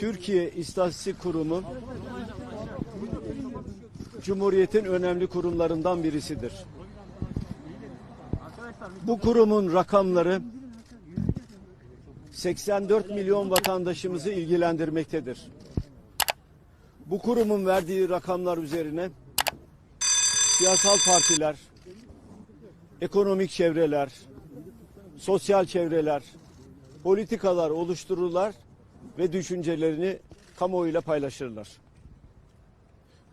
Türkiye İstatistik Kurumu Cumhuriyet'in önemli kurumlarından birisidir. Bu kurumun rakamları 84 milyon vatandaşımızı ilgilendirmektedir. Bu kurumun verdiği rakamlar üzerine siyasal partiler, ekonomik çevreler, sosyal çevreler, politikalar oluştururlar ve düşüncelerini kamuoyuyla paylaşırlar.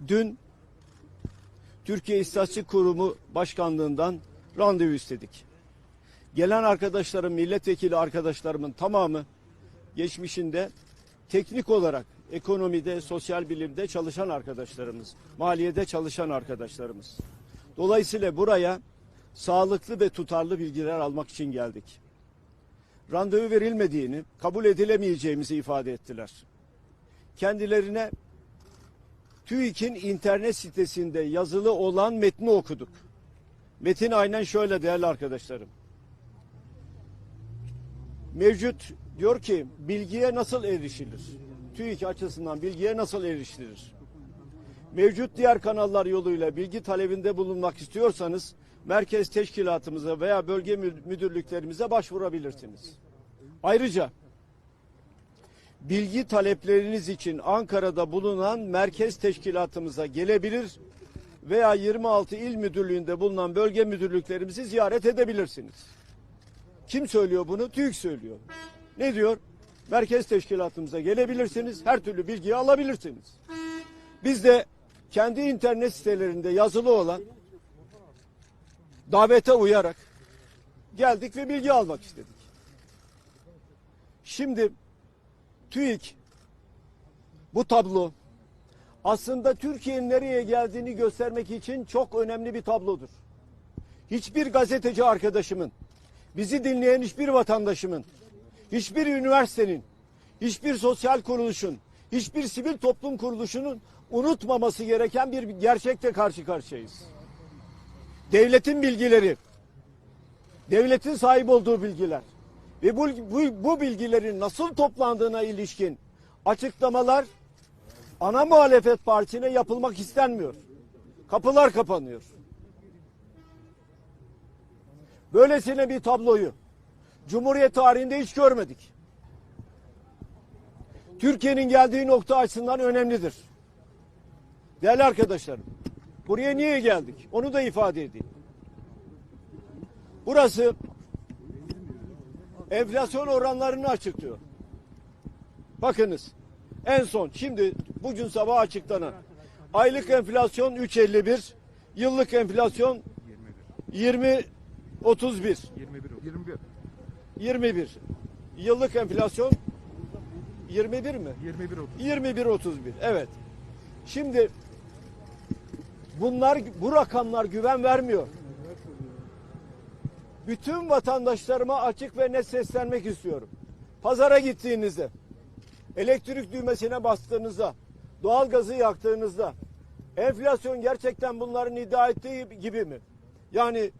Dün Türkiye İstatistik Kurumu Başkanlığından randevu istedik. Gelen arkadaşlarım, milletvekili arkadaşlarımın tamamı geçmişinde teknik olarak ekonomide, sosyal bilimde çalışan arkadaşlarımız, maliyede çalışan arkadaşlarımız. Dolayısıyla buraya sağlıklı ve tutarlı bilgiler almak için geldik. Randevu verilmediğini, kabul edilemeyeceğimizi ifade ettiler. Kendilerine TÜİK'in internet sitesinde yazılı olan metni okuduk. Metin aynen şöyle değerli arkadaşlarım. Mevcut diyor ki bilgiye nasıl erişilir? TÜİK açısından bilgiye nasıl erişilir? Mevcut diğer kanallar yoluyla bilgi talebinde bulunmak istiyorsanız merkez teşkilatımıza veya bölge mü- müdürlüklerimize başvurabilirsiniz. Ayrıca bilgi talepleriniz için Ankara'da bulunan merkez teşkilatımıza gelebilir veya 26 il müdürlüğünde bulunan bölge müdürlüklerimizi ziyaret edebilirsiniz. Kim söylüyor bunu? TÜİK söylüyor. Ne diyor? Merkez teşkilatımıza gelebilirsiniz, her türlü bilgiyi alabilirsiniz. Biz de kendi internet sitelerinde yazılı olan davete uyarak geldik ve bilgi almak istedik. Şimdi TÜİK bu tablo aslında Türkiye'nin nereye geldiğini göstermek için çok önemli bir tablodur. Hiçbir gazeteci arkadaşımın, bizi dinleyen hiçbir vatandaşımın, hiçbir üniversitenin, hiçbir sosyal kuruluşun, hiçbir sivil toplum kuruluşunun unutmaması gereken bir gerçekle karşı karşıyayız. Devletin bilgileri, devletin sahip olduğu bilgiler ve bu, bu, bu bilgilerin nasıl toplandığına ilişkin açıklamalar ana muhalefet partisine yapılmak istenmiyor. Kapılar kapanıyor. Böylesine bir tabloyu Cumhuriyet tarihinde hiç görmedik. Türkiye'nin geldiği nokta açısından önemlidir. Değerli arkadaşlarım, buraya niye geldik? Onu da ifade edeyim. Burası enflasyon oranlarını açıklıyor. Bakınız en son şimdi bugün sabah açıklanan aylık enflasyon 3.51, yıllık enflasyon 20 31 21 21 21. Yıllık enflasyon 21 mi? 21 30. 21 31. Evet. Şimdi bunlar bu rakamlar güven vermiyor. Bütün vatandaşlarıma açık ve net seslenmek istiyorum. Pazara gittiğinizde, elektrik düğmesine bastığınızda, doğalgazı yaktığınızda, enflasyon gerçekten bunların iddia ettiği gibi mi? Yani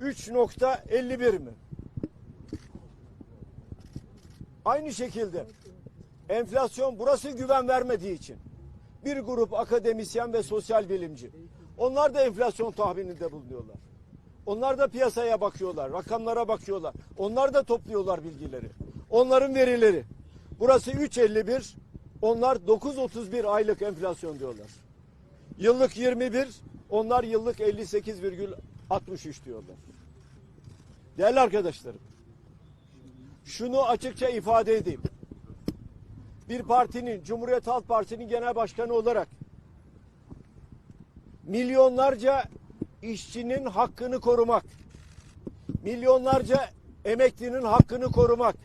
3.51 mi? Aynı şekilde enflasyon burası güven vermediği için bir grup akademisyen ve sosyal bilimci onlar da enflasyon tahmininde bulunuyorlar. Onlar da piyasaya bakıyorlar, rakamlara bakıyorlar. Onlar da topluyorlar bilgileri. Onların verileri. Burası 3.51, onlar 9.31 aylık enflasyon diyorlar. Yıllık 21, onlar yıllık 58,63 diyorlar. Değerli arkadaşlarım, şunu açıkça ifade edeyim. Bir partinin, Cumhuriyet Halk Partisi'nin genel başkanı olarak milyonlarca işçinin hakkını korumak, milyonlarca emeklinin hakkını korumak,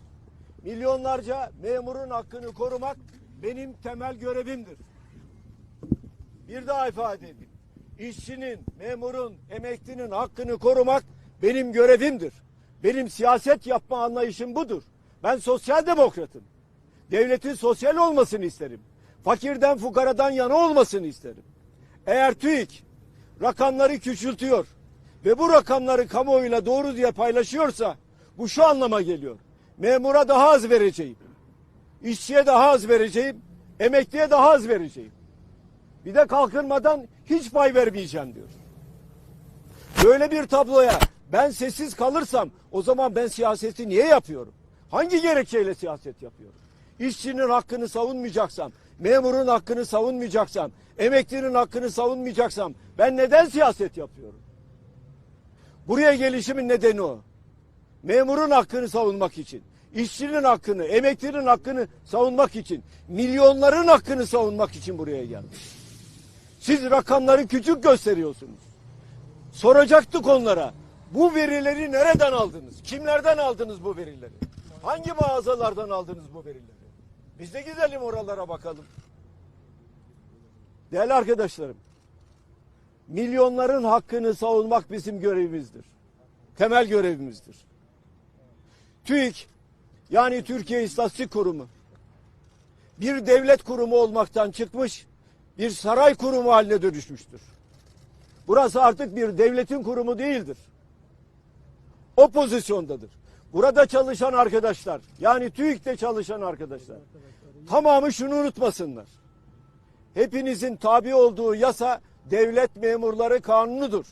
milyonlarca memurun hakkını korumak benim temel görevimdir. Bir daha ifade edeyim. İşçinin, memurun, emeklinin hakkını korumak benim görevimdir. Benim siyaset yapma anlayışım budur. Ben sosyal demokratım. Devletin sosyal olmasını isterim. Fakirden fukaradan yana olmasını isterim. Eğer TÜİK rakamları küçültüyor ve bu rakamları kamuoyuyla doğru diye paylaşıyorsa bu şu anlama geliyor. Memura daha az vereceğim. İşçiye daha az vereceğim. Emekliye daha az vereceğim. Bir de kalkınmadan hiç pay vermeyeceğim diyor. Böyle bir tabloya ben sessiz kalırsam o zaman ben siyaseti niye yapıyorum? Hangi gerekçeyle siyaset yapıyorum? İşçinin hakkını savunmayacaksam, memurun hakkını savunmayacaksam, emeklinin hakkını savunmayacaksam ben neden siyaset yapıyorum? Buraya gelişimin nedeni o. Memurun hakkını savunmak için, işçinin hakkını, emeklinin hakkını savunmak için, milyonların hakkını savunmak için buraya geldim. Siz rakamları küçük gösteriyorsunuz. Soracaktık onlara. Bu verileri nereden aldınız? Kimlerden aldınız bu verileri? Hangi mağazalardan aldınız bu verileri? Biz de gidelim oralara bakalım. Değerli arkadaşlarım, milyonların hakkını savunmak bizim görevimizdir. Temel görevimizdir. TÜİK yani Türkiye İstatistik Kurumu bir devlet kurumu olmaktan çıkmış bir saray kurumu haline dönüşmüştür. Burası artık bir devletin kurumu değildir. O pozisyondadır. Burada çalışan arkadaşlar, yani TÜİK'te çalışan arkadaşlar, tamamı şunu unutmasınlar. Hepinizin tabi olduğu yasa devlet memurları kanunudur.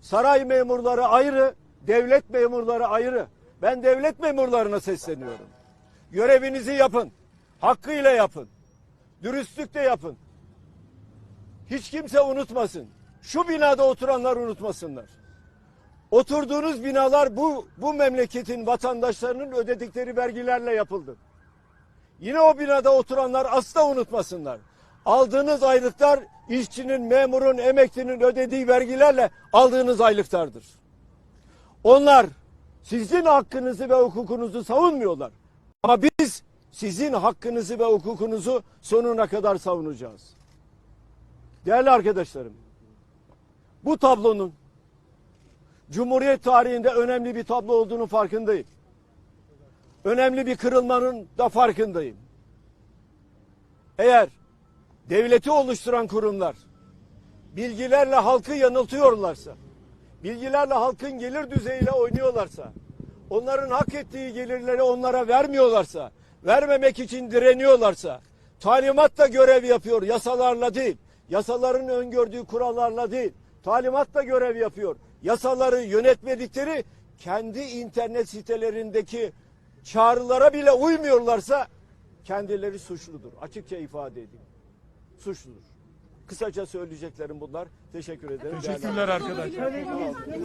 Saray memurları ayrı, devlet memurları ayrı. Ben devlet memurlarına sesleniyorum. Görevinizi yapın. Hakkıyla yapın. Dürüstlükle yapın. Hiç kimse unutmasın. Şu binada oturanlar unutmasınlar. Oturduğunuz binalar bu bu memleketin vatandaşlarının ödedikleri vergilerle yapıldı. Yine o binada oturanlar asla unutmasınlar. Aldığınız aylıklar işçinin, memurun, emeklinin ödediği vergilerle aldığınız aylıklardır. Onlar sizin hakkınızı ve hukukunuzu savunmuyorlar. Ama biz sizin hakkınızı ve hukukunuzu sonuna kadar savunacağız. Değerli arkadaşlarım, bu tablonun Cumhuriyet tarihinde önemli bir tablo olduğunu farkındayım. Önemli bir kırılmanın da farkındayım. Eğer devleti oluşturan kurumlar bilgilerle halkı yanıltıyorlarsa, bilgilerle halkın gelir düzeyiyle oynuyorlarsa, onların hak ettiği gelirleri onlara vermiyorlarsa, vermemek için direniyorlarsa, talimatla görev yapıyor, yasalarla değil, yasaların öngördüğü kurallarla değil, talimatla görev yapıyor. Yasaları yönetmedikleri kendi internet sitelerindeki çağrılara bile uymuyorlarsa kendileri suçludur. Açıkça ifade edeyim. Suçludur. Kısaca söyleyeceklerim bunlar. Teşekkür ederim. Teşekkürler arkadaşlar.